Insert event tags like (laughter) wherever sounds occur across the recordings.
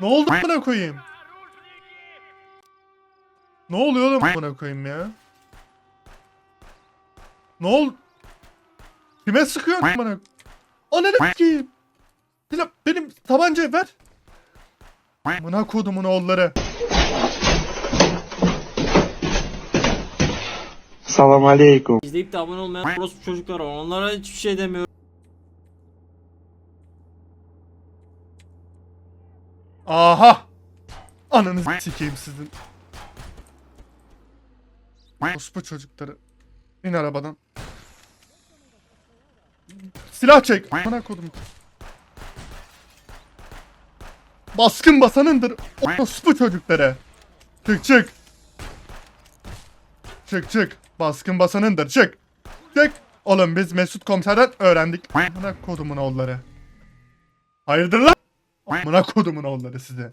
Ne oldu buna koyayım? Ne oluyor oğlum buna koyayım ya? Ne ol? Kime sıkıyorsun bana? Ananı s**eyim. Silah benim tabancayı ver. Buna kodumun oğulları. Salam aleykum. İzleyip de abone olmayan orospu çocuklar var. Onlara hiçbir şey demiyorum. Aha! Ananı sikeyim sizin. Ospu çocukları. İn arabadan. Silah çek. Bana kodum. Baskın basanındır. Ospu çocukları. Çık çık. Çık çık. Baskın basanındır. Çık. Çık. Oğlum biz Mesut komiserden öğrendik. Bana kodumun oğulları. Hayırdır lan? Amına kodumun oğulları size.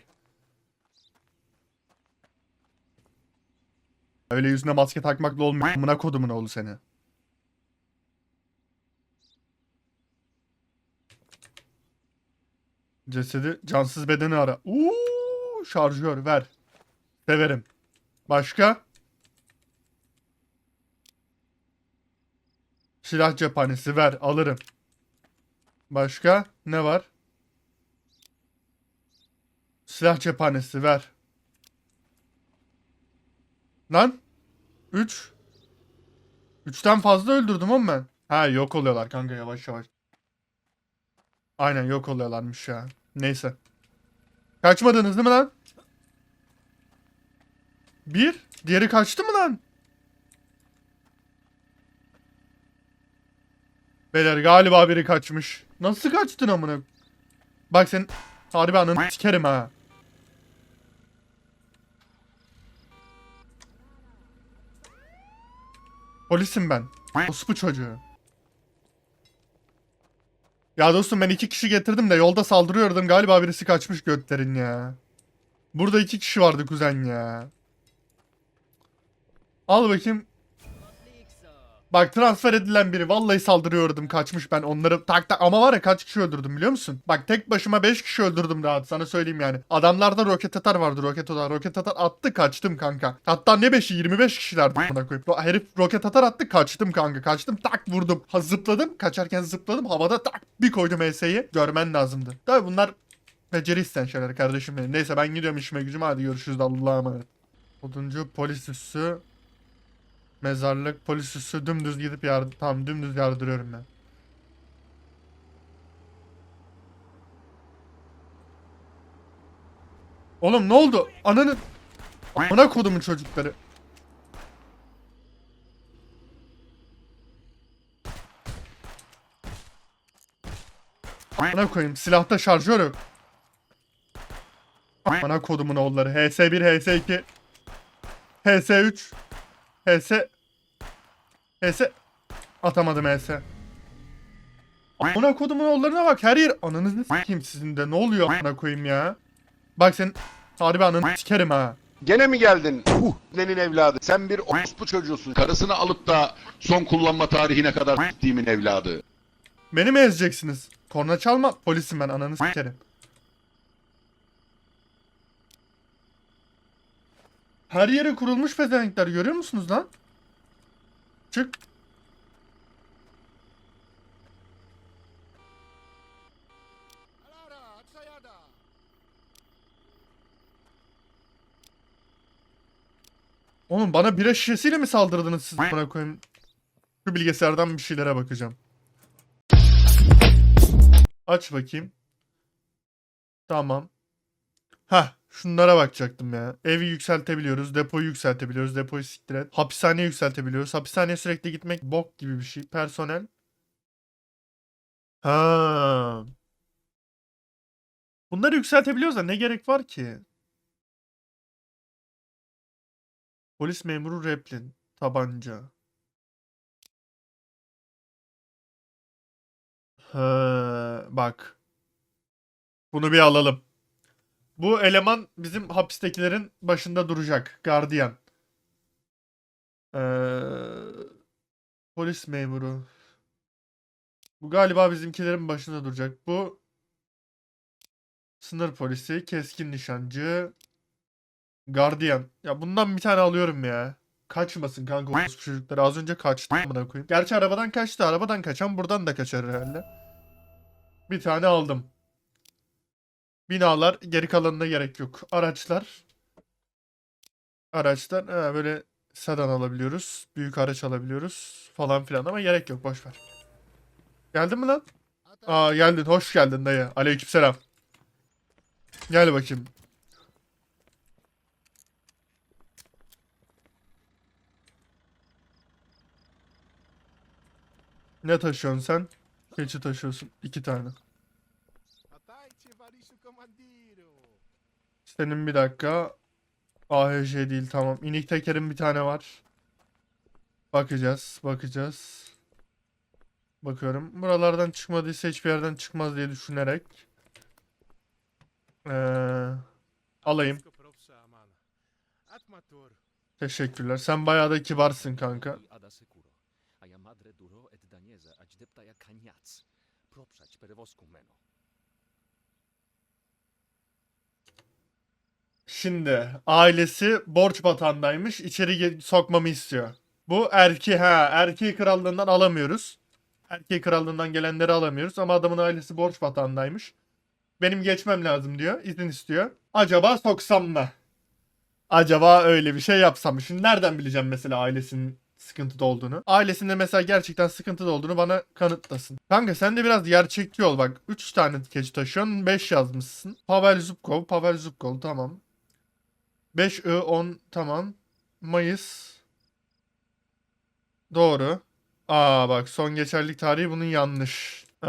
Öyle yüzüne maske takmakla olmuyor. Amına kodumun oğlu seni. Cesedi cansız bedeni ara. Uuu şarjör ver. Severim. Başka? Silah cephanesi ver alırım. Başka? Ne var? Silah cephanesi ver. Lan. 3. 3'ten fazla öldürdüm oğlum ben. Ha yok oluyorlar kanka yavaş yavaş. Aynen yok oluyorlarmış ya. Neyse. Kaçmadınız değil mi lan? Bir. Diğeri kaçtı mı lan? Beyler galiba biri kaçmış. Nasıl kaçtın amına? Bak sen harbi ananı sikerim ha. Polisim ben. Ospu çocuğu. Ya dostum ben iki kişi getirdim de yolda saldırıyordum. Galiba birisi kaçmış götlerin ya. Burada iki kişi vardı kuzen ya. Al bakayım. Bak transfer edilen biri vallahi saldırıyordum kaçmış ben onları tak tak ama var ya kaç kişi öldürdüm biliyor musun? Bak tek başıma 5 kişi öldürdüm rahat sana söyleyeyim yani. Adamlarda roket atar vardı roket atar roket atar attı kaçtım kanka. Hatta ne 5'i 25 kişilerdi buna koyup. Herif roket atar attı kaçtım kanka kaçtım tak vurdum. Ha, zıpladım kaçarken zıpladım havada tak bir koydum ES'yi görmen lazımdı. Tabi bunlar beceri isteyen şeyler kardeşim benim. Neyse ben gidiyorum işime gücüme hadi görüşürüz Allah'a emanet. Oduncu polis üssü Mezarlık polis üssü dümdüz gidip yardım tamam dümdüz yardırıyorum ben. Oğlum ne oldu? Ananı Ana kodumun çocukları. Ana koyayım silahta şarjör yok. Ana kodumun oğulları. HS1, HS2, HS3, HS HS atamadım HS. Ana kodumun oğullarına bak her yer ananızı s**eyim sizin de ne oluyor ana koyayım ya. Bak sen harbi ananı sikerim ha. Gene mi geldin? Huh, senin evladı. Sen bir orospu çocuğusun. Karısını alıp da son kullanma tarihine kadar gittiğimin evladı. Beni mi ezeceksiniz? Korna çalma polisim ben ananı sikerim. Her yere kurulmuş pezevenkler görüyor musunuz lan? Çık. Oğlum bana bira şişesiyle mi saldırdınız siz? Bana koyayım. Şu bilgisayardan bir şeylere bakacağım. Aç bakayım. Tamam. Hah şunlara bakacaktım ya. Evi yükseltebiliyoruz. Depoyu yükseltebiliyoruz. Depoyu siktir et. Hapishaneyi yükseltebiliyoruz. Hapishaneye sürekli gitmek bok gibi bir şey. Personel. Ha. Bunları yükseltebiliyoruz da ne gerek var ki? Polis memuru Replin. Tabanca. Ha, bak. Bunu bir alalım. Bu eleman bizim hapistekilerin başında duracak. Gardiyan. Ee, polis memuru. Bu galiba bizimkilerin başında duracak. Bu sınır polisi, keskin nişancı, gardiyan. Ya bundan bir tane alıyorum ya. Kaçmasın kanka o çocukları. Az önce kaçtı amına koyayım. Gerçi arabadan kaçtı. Arabadan kaçan buradan da kaçar herhalde. Bir tane aldım. Binalar geri kalanına gerek yok. Araçlar. Araçlar ha, böyle sedan alabiliyoruz. Büyük araç alabiliyoruz falan filan ama gerek yok boş ver. Geldin mi lan? Aa geldin. Hoş geldin dayı. Aleykümselam. Gel bakayım. Ne taşıyorsun sen? Keçi taşıyorsun. iki tane. Senin bir dakika. AHJ değil tamam. İnik tekerin bir tane var. Bakacağız. Bakacağız. Bakıyorum. Buralardan çıkmadıysa hiçbir yerden çıkmaz diye düşünerek. Ee, alayım. Teşekkürler. Sen bayağı da kibarsın kanka. Şimdi ailesi borç batağındaymış. İçeri sokmamı istiyor. Bu erki ha erkeği krallığından alamıyoruz. Erkeği krallığından gelenleri alamıyoruz ama adamın ailesi borç batağındaymış. Benim geçmem lazım diyor. izin istiyor. Acaba soksam mı? Acaba öyle bir şey yapsam mı? Şimdi nereden bileceğim mesela ailesinin sıkıntıda olduğunu? Ailesinde mesela gerçekten sıkıntıda olduğunu bana kanıtlasın. Kanka sen de biraz gerçekçi ol bak. 3 tane keçi taşıyorsun. 5 yazmışsın. Pavel Zubkov. Pavel Zubkov tamam. 5 I 10 tamam. Mayıs. Doğru. Aa bak son geçerlilik tarihi bunun yanlış. Ee,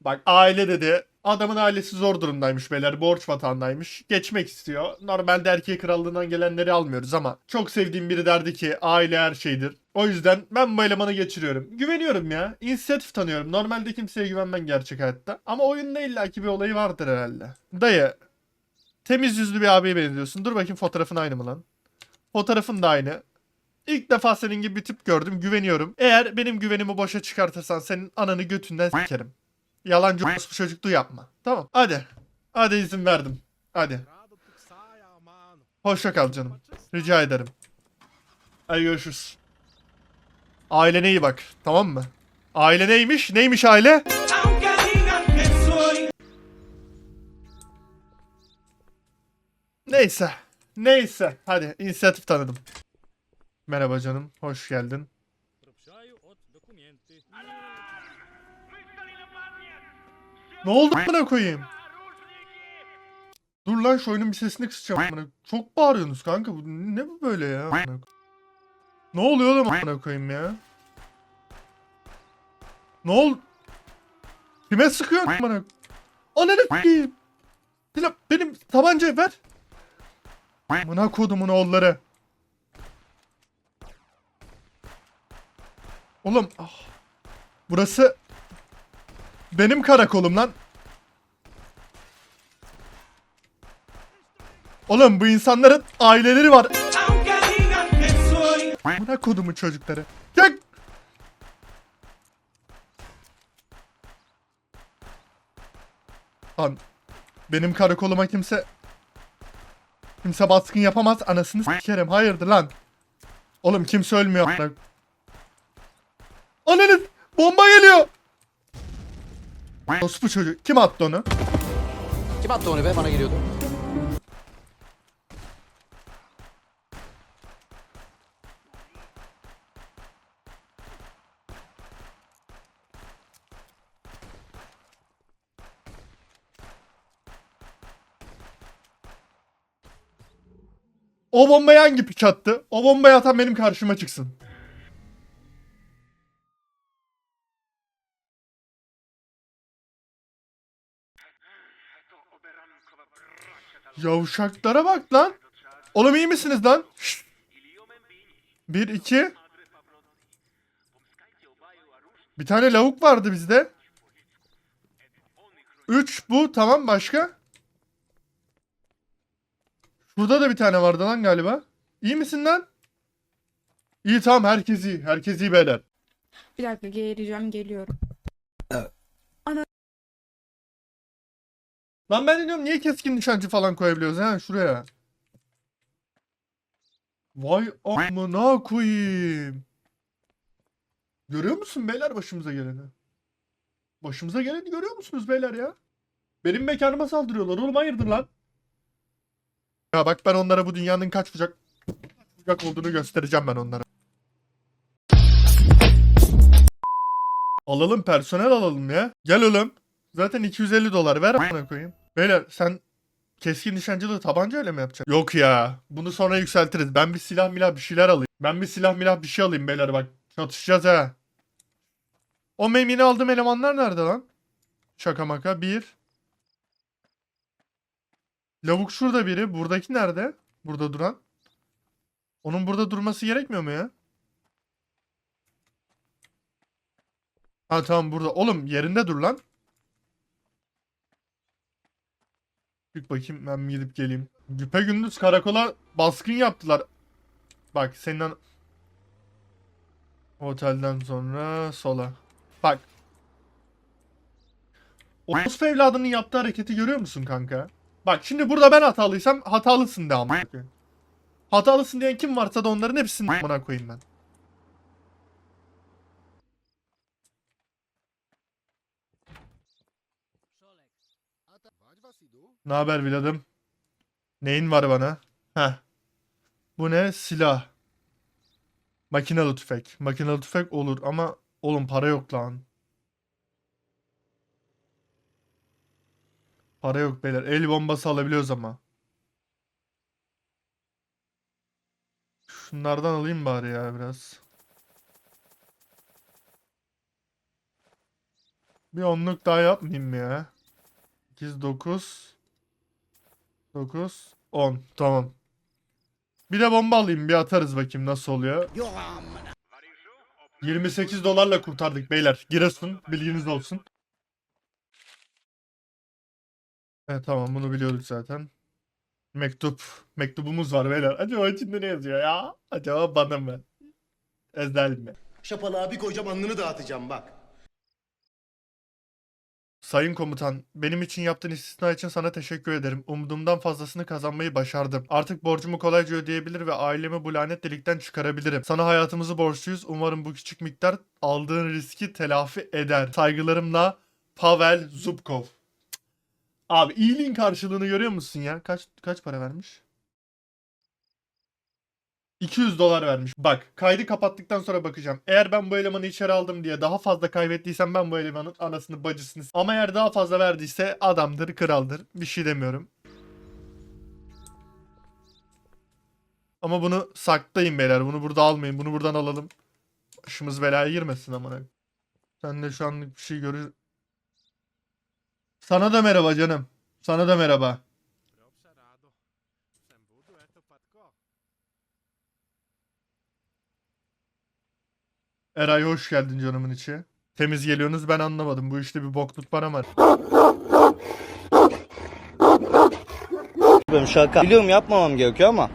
bak aile dedi. Adamın ailesi zor durumdaymış beyler. Borç vatandaymış. Geçmek istiyor. Normalde erkeği krallığından gelenleri almıyoruz ama çok sevdiğim biri derdi ki aile her şeydir. O yüzden ben bu elemanı geçiriyorum. Güveniyorum ya. İnisiyatif tanıyorum. Normalde kimseye güvenmem gerçek hayatta. Ama oyunda illaki bir olayı vardır herhalde. Dayı Temiz yüzlü bir abiye benziyorsun. Dur bakayım fotoğrafın aynı mı lan? Fotoğrafın da aynı. İlk defa senin gibi bir tip gördüm. Güveniyorum. Eğer benim güvenimi boşa çıkartırsan senin ananı götünden sikerim. Yalancı bu çocukluğu yapma. Tamam. Hadi. Hadi izin verdim. Hadi. Hoşça kal canım. Rica ederim. Hadi görüşürüz. Ailene iyi bak. Tamam mı? Aile neymiş? Neymiş aile? Neyse. Neyse. Hadi inisiyatif tanıdım. Merhaba canım. Hoş geldin. Ne oldu bana koyayım? Dur lan şu oyunun bir sesini kısacağım. Çok bağırıyorsunuz kanka. Ne bu böyle ya? Ne oluyor oğlum amına koyayım ya? Ne ol? Kime sıkıyorsun amına? Ananı s**eyim. Benim tabancayı ver. Amına kodumun oğulları. Oğlum ah. Burası benim karakolum lan. Oğlum bu insanların aileleri var. Amına kodumun çocukları. Gel. Lan benim karakoluma kimse kimse baskın yapamaz anasını sikerim. Hayırdır lan? Oğlum kimse ölmüyor. amına- Ananı bomba geliyor. Ospu çocuk. Kim attı onu? Kim attı onu be? Bana geliyordu. O bombayı hangi piç attı? O bombayı atan benim karşıma çıksın. Yavşaklara bak lan. Oğlum iyi misiniz lan? Şşt. Bir, iki. Bir tane lavuk vardı bizde. Üç bu. Tamam başka? Şurada da bir tane vardı lan galiba. İyi misin lan? İyi tamam herkes iyi. Herkes iyi beyler. Bir dakika geleceğim geliyorum. Lan ben de diyorum niye keskin nişancı falan koyabiliyoruz ha şuraya. Vay amına koyayım. Görüyor musun beyler başımıza geleni? Başımıza geleni görüyor musunuz beyler ya? Benim mekanıma saldırıyorlar oğlum hayırdır lan? Ya bak ben onlara bu dünyanın kaç bucak kaç bucak olduğunu göstereceğim ben onlara. Alalım personel alalım ya. Gel oğlum. Zaten 250 dolar ver amına koyayım. Beyler sen keskin nişancılığı tabancayla mı yapacaksın? Yok ya. Bunu sonra yükseltiriz. Ben bir silah milah bir şeyler alayım. Ben bir silah milah bir şey alayım beyler bak. Çatışacağız ha. O memini aldığım elemanlar nerede lan? Şaka maka. Bir. Lavuk şurada biri. Buradaki nerede? Burada duran. Onun burada durması gerekmiyor mu ya? Ha tamam burada. Oğlum yerinde dur lan. Bir bakayım ben bir gidip geleyim. Güpe gündüz karakola baskın yaptılar. Bak senin Otelden sonra sola. Bak. Orospu evladının yaptığı hareketi görüyor musun kanka? Bak şimdi burada ben hatalıysam hatalısın de ama. Hatalısın diyen kim varsa da onların hepsini amına koyayım ben. Ne haber Viladım? Neyin var bana? Heh. Bu ne? Silah. Makinalı tüfek. Makinalı tüfek olur ama oğlum para yok lan. Para yok beyler. El bombası alabiliyoruz ama. Şunlardan alayım bari ya biraz. Bir onluk daha yapmayayım mı ya? 8, 9, 9, 10. Tamam. Bir de bomba alayım bir atarız bakayım nasıl oluyor. 28 dolarla kurtardık beyler. Giresun bilginiz olsun. Evet tamam bunu biliyorduk zaten. Mektup. Mektubumuz var beyler. Acaba içinde ne yazıyor ya? Acaba bana mı? Ezel mi? Şapalığa bir koyacağım alnını dağıtacağım bak. Sayın komutan, benim için yaptığın istisna için sana teşekkür ederim. Umduğumdan fazlasını kazanmayı başardım. Artık borcumu kolayca ödeyebilir ve ailemi bu lanet delikten çıkarabilirim. Sana hayatımızı borçluyuz. Umarım bu küçük miktar aldığın riski telafi eder. Saygılarımla Pavel Zubkov. Abi iyiliğin karşılığını görüyor musun ya? Kaç kaç para vermiş? 200 dolar vermiş. Bak kaydı kapattıktan sonra bakacağım. Eğer ben bu elemanı içeri aldım diye daha fazla kaybettiysem ben bu elemanın anasını bacısını... Ama eğer daha fazla verdiyse adamdır, kraldır. Bir şey demiyorum. Ama bunu saklayın beyler. Bunu burada almayın. Bunu buradan alalım. Başımız belaya girmesin amına. Sen de şu anlık bir şey görür. Sana da merhaba canım. Sana da merhaba. Eray hoş geldin canımın içi. Temiz geliyorsunuz ben anlamadım. Bu işte bir bokluk var ama. Benim şaka. Biliyorum yapmamam gerekiyor ama.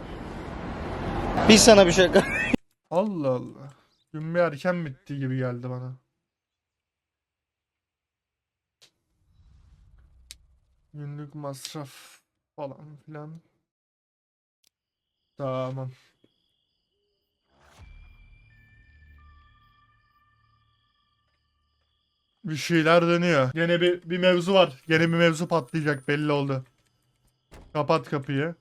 Bir sana bir şaka. Allah Allah. Gün bir erken bitti gibi geldi bana. Günlük masraf falan filan. Tamam. Bir şeyler dönüyor. Gene bir, bir mevzu var. Gene bir mevzu patlayacak belli oldu. Kapat kapıyı.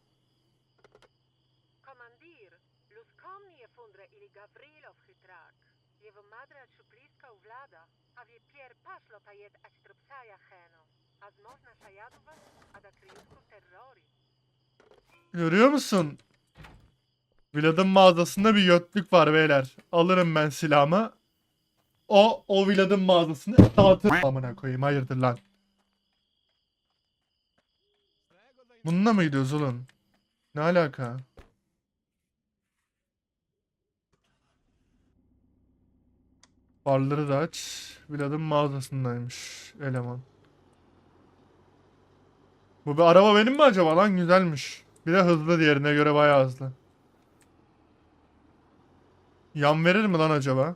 Görüyor musun? Vlad'ın mağazasında bir götlük var beyler. Alırım ben silahımı. O, o Vlad'ın mağazasını dağıtır. Amına koyayım hayırdır lan. Bununla mı gidiyoruz oğlum? Ne alaka? Barları da aç. Vlad'ın mağazasındaymış eleman. Bu bir araba benim mi acaba lan? Güzelmiş. Bir de hızlı diğerine göre bayağı hızlı. Yan verir mi lan acaba?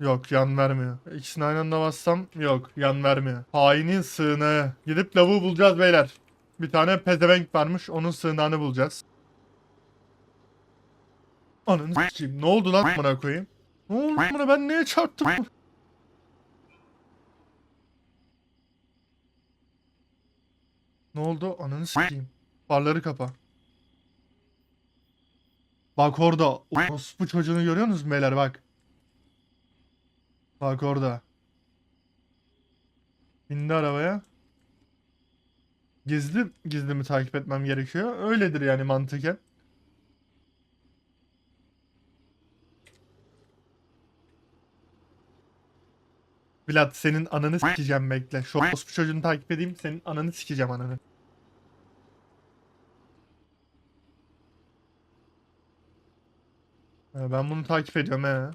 Yok yan vermiyor. İkisini aynı anda bassam yok yan vermiyor. Hainin sığınağı. Gidip lavuğu bulacağız beyler. Bir tane pezevenk varmış onun sığınağını bulacağız. Ananı s**eyim. Ne oldu lan bana koyayım? Ne oldu bana ben neye çarptım? Ne oldu? Ananı s**eyim. Farları kapa. Bak orada. Bu çocuğunu görüyorsunuz mu beyler bak. Bak orada. Bindi arabaya. Gizli gizli mi takip etmem gerekiyor? Öyledir yani mantıken. Vlad senin ananı sikeceğim bekle. Şu orospu çocuğunu takip edeyim senin ananı sikeceğim ananı. Ben bunu takip ediyorum he.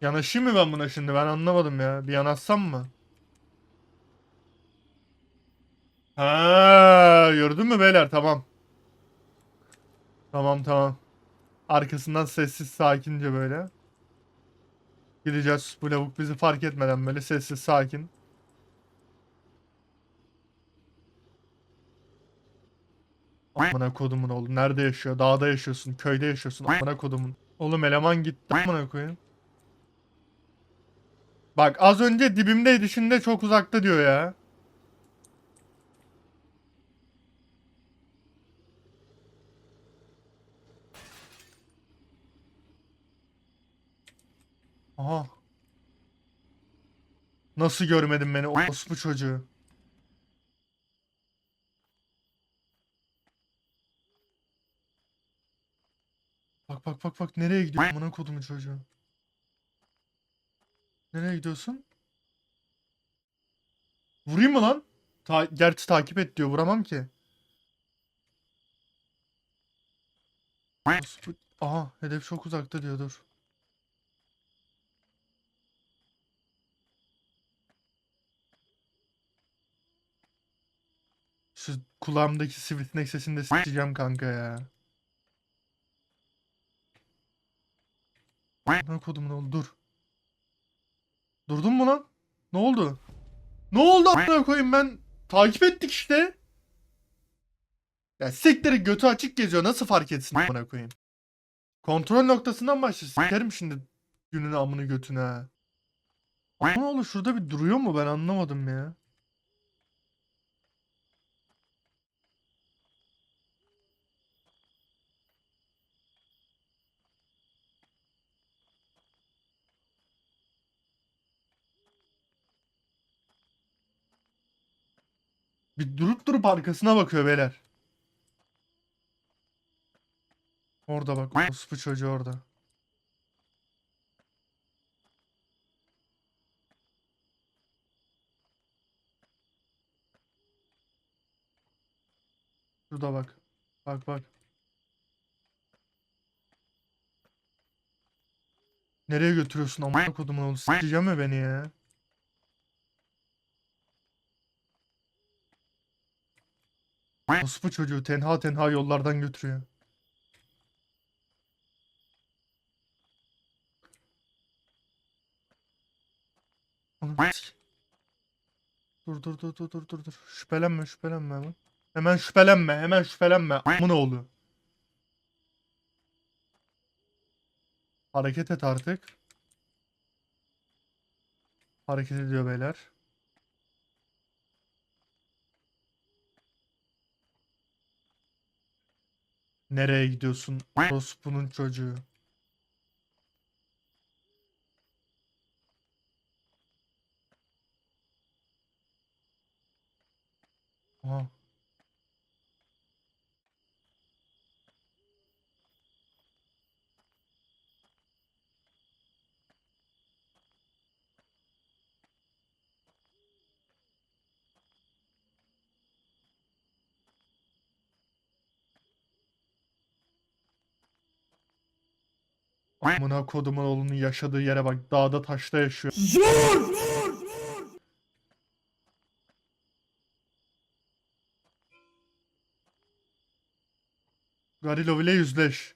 Yanaşayım mı ben buna şimdi? Ben anlamadım ya. Bir yanaşsam mı? Ha, gördün mü beyler? Tamam. Tamam tamam. Arkasından sessiz sakince böyle. Gideceğiz. Bu lavuk bizi fark etmeden böyle sessiz sakin. Amına kodumun oğlum. Nerede yaşıyor? Dağda yaşıyorsun. Köyde yaşıyorsun. Amına kodumun. Oğlum eleman gitti. Amına koyayım. Bak az önce dibimdeydi şimdi çok uzakta diyor ya. Aha. Nasıl görmedin beni orospu çocuğu? Bak bak bak bak nereye gidiyor amına kodumun çocuğu? Nereye gidiyorsun? Vurayım mı lan? Ta Gerçi takip et diyor. Vuramam ki. Aha hedef çok uzakta diyor dur. Şu kulağımdaki sivrisinek sesini de sikeceğim kanka ya. Ne kodumun oğlu dur. Durdun mu lan? Ne oldu? Ne oldu amına koyayım ben? Takip ettik işte. Ya sikleri götü açık geziyor nasıl fark etsin amına koyayım? Kontrol noktasından başla sikerim şimdi gününü amını götüne. Ne oldu şurada bir duruyor mu ben anlamadım ya. Bir durup durup arkasına bakıyor beyler. Orada bak. Orospu çocuğu orada. Şurada bak. Bak bak. Nereye götürüyorsun amına kodumun oğlu? Sikeceğim mi beni ya? Orospu çocuğu tenha tenha yollardan götürüyor. Dur dur dur dur dur dur dur. Şüphelenme şüphelenme hemen. Hemen şüphelenme hemen şüphelenme. Amına oğlu. Hareket et artık. Hareket ediyor beyler. Nereye gidiyorsun? Orospu'nun çocuğu. Aha. Amına kodumun oğlunun yaşadığı yere bak. Dağda taşta yaşıyor. Garilov ile yüzleş.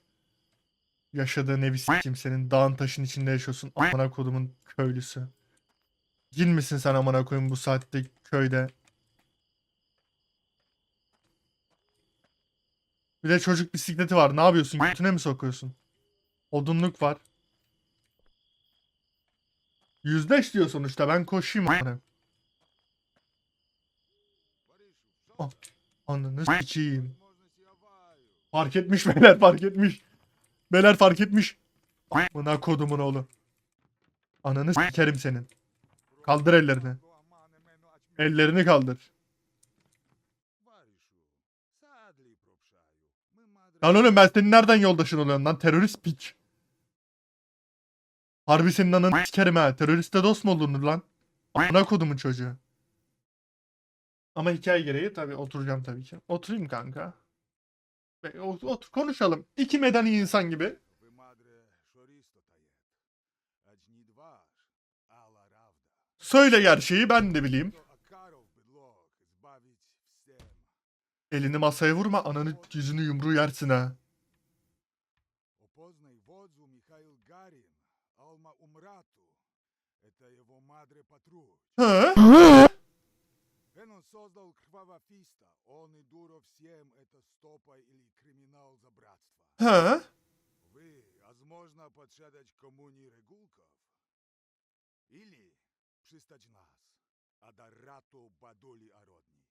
Yaşadığın evi s**eyim senin. Dağın taşın içinde yaşıyorsun. Amına kodumun köylüsü. Cin misin sen amına koyayım bu saatte köyde? Bir de çocuk bisikleti var. Ne yapıyorsun? Götüne mi sokuyorsun? Odunluk var. Yüzleş diyor sonuçta. Ben koşayım. Ah, Ananı sikeyim. Fark etmiş (laughs) beyler fark etmiş. Beyler fark etmiş. Buna kodumun oğlu. Ananı sikerim senin. Kaldır ellerini. Ellerini kaldır. Lan oğlum ben senin nereden yoldaşın oluyorum lan terörist piç. Harbi senin ananı sikerim ha. Teröriste dost mu olunur lan? Ana kodumun çocuğu. Ama hikaye gereği tabii oturacağım tabii ki. Oturayım kanka. Be- Otur konuşalım. İki medeni insan gibi. Söyle gerçeği ben de bileyim. Elini masaya vurma ananı yüzünü yumruğu yersin ha. Это его мадре Патруль. Hı? Эн он создал Кровависта. Он и Дуро всем это стопа или криминал за братство. Hı? Вы, возможно, подшедать коммуни регулков? Или пристать нас, а да рату бадули ородни.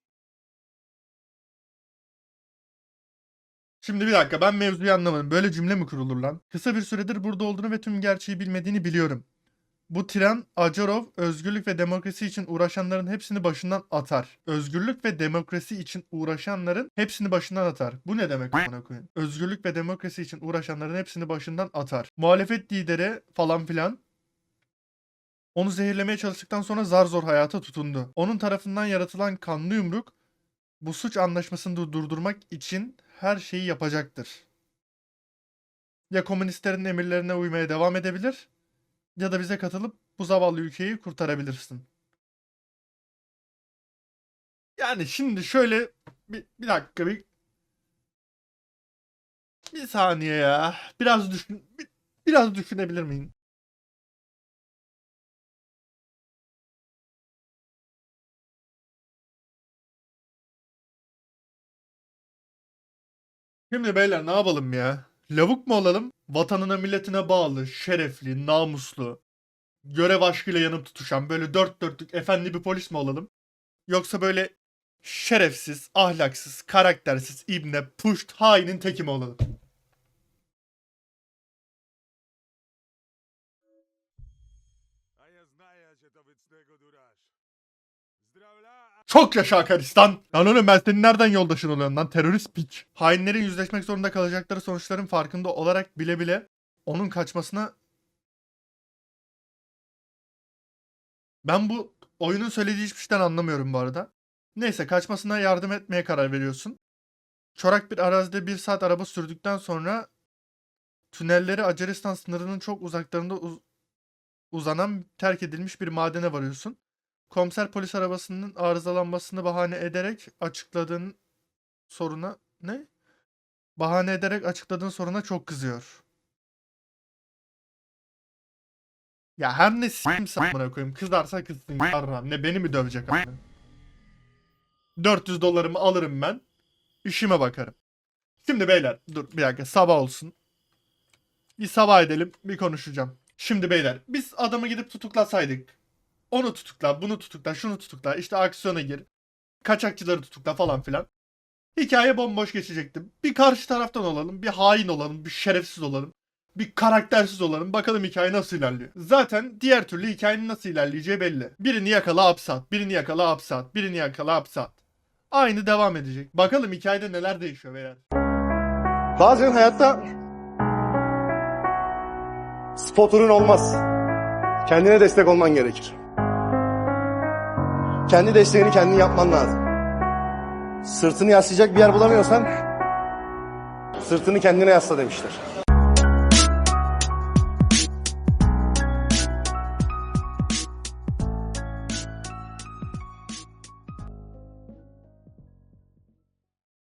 Şimdi bir dakika ben mevzuyu anlamadım. Böyle cümle mi kurulur lan? Kısa bir süredir burada olduğunu ve tüm gerçeği bilmediğini biliyorum. Bu tren Acarov özgürlük ve demokrasi için uğraşanların hepsini başından atar. Özgürlük ve demokrasi için uğraşanların hepsini başından atar. Bu ne demek amına koyayım? Özgürlük ve demokrasi için uğraşanların hepsini başından atar. Muhalefet lideri falan filan onu zehirlemeye çalıştıktan sonra zar zor hayata tutundu. Onun tarafından yaratılan kanlı yumruk bu suç anlaşmasını dur- durdurmak için her şeyi yapacaktır. Ya komünistlerin emirlerine uymaya devam edebilir ya da bize katılıp bu zavallı ülkeyi kurtarabilirsin. Yani şimdi şöyle bir, bir dakika bir bir saniye ya. Biraz düşün bir- biraz düşünebilir miyim? Şimdi beyler ne yapalım ya? Lavuk mu olalım? Vatanına milletine bağlı, şerefli, namuslu, görev aşkıyla yanıp tutuşan böyle dört dörtlük efendi bir polis mi olalım? Yoksa böyle şerefsiz, ahlaksız, karaktersiz, ibne, puşt, hainin teki mi olalım? Çok yaşa Akaristan. Lan oğlum ben senin nereden yoldaşın oluyorum lan terörist piç. Hainlerin yüzleşmek zorunda kalacakları sonuçların farkında olarak bile bile onun kaçmasına Ben bu oyunun söylediği hiçbir şeyden anlamıyorum bu arada. Neyse kaçmasına yardım etmeye karar veriyorsun. Çorak bir arazide bir saat araba sürdükten sonra tünelleri Acaristan sınırının çok uzaklarında uz- uzanan terk edilmiş bir madene varıyorsun. Komiser polis arabasının arızalanmasını bahane ederek açıkladığın soruna ne? Bahane ederek açıkladığın soruna çok kızıyor. Ya her ne s**im amına koyayım. Kızarsa kızsın yarram. Ne beni mi dövecek amına? 400 dolarımı alırım ben. İşime bakarım. Şimdi beyler dur bir dakika sabah olsun. Bir sabah edelim bir konuşacağım. Şimdi beyler biz adamı gidip tutuklasaydık. Onu tutukla, bunu tutukla, şunu tutukla, işte aksiyona gir. Kaçakçıları tutukla falan filan. Hikaye bomboş geçecekti. Bir karşı taraftan olalım, bir hain olalım, bir şerefsiz olalım. Bir karaktersiz olalım. Bakalım hikaye nasıl ilerliyor. Zaten diğer türlü hikayenin nasıl ilerleyeceği belli. Birini yakala hapse at, birini yakala hapse at, birini yakala hapse at. Aynı devam edecek. Bakalım hikayede neler değişiyor beyler. Bazen hayatta spoturun olmaz. Kendine destek olman gerekir. Kendi desteğini kendin yapman lazım. Sırtını yaslayacak bir yer bulamıyorsan sırtını kendine yasla demişler.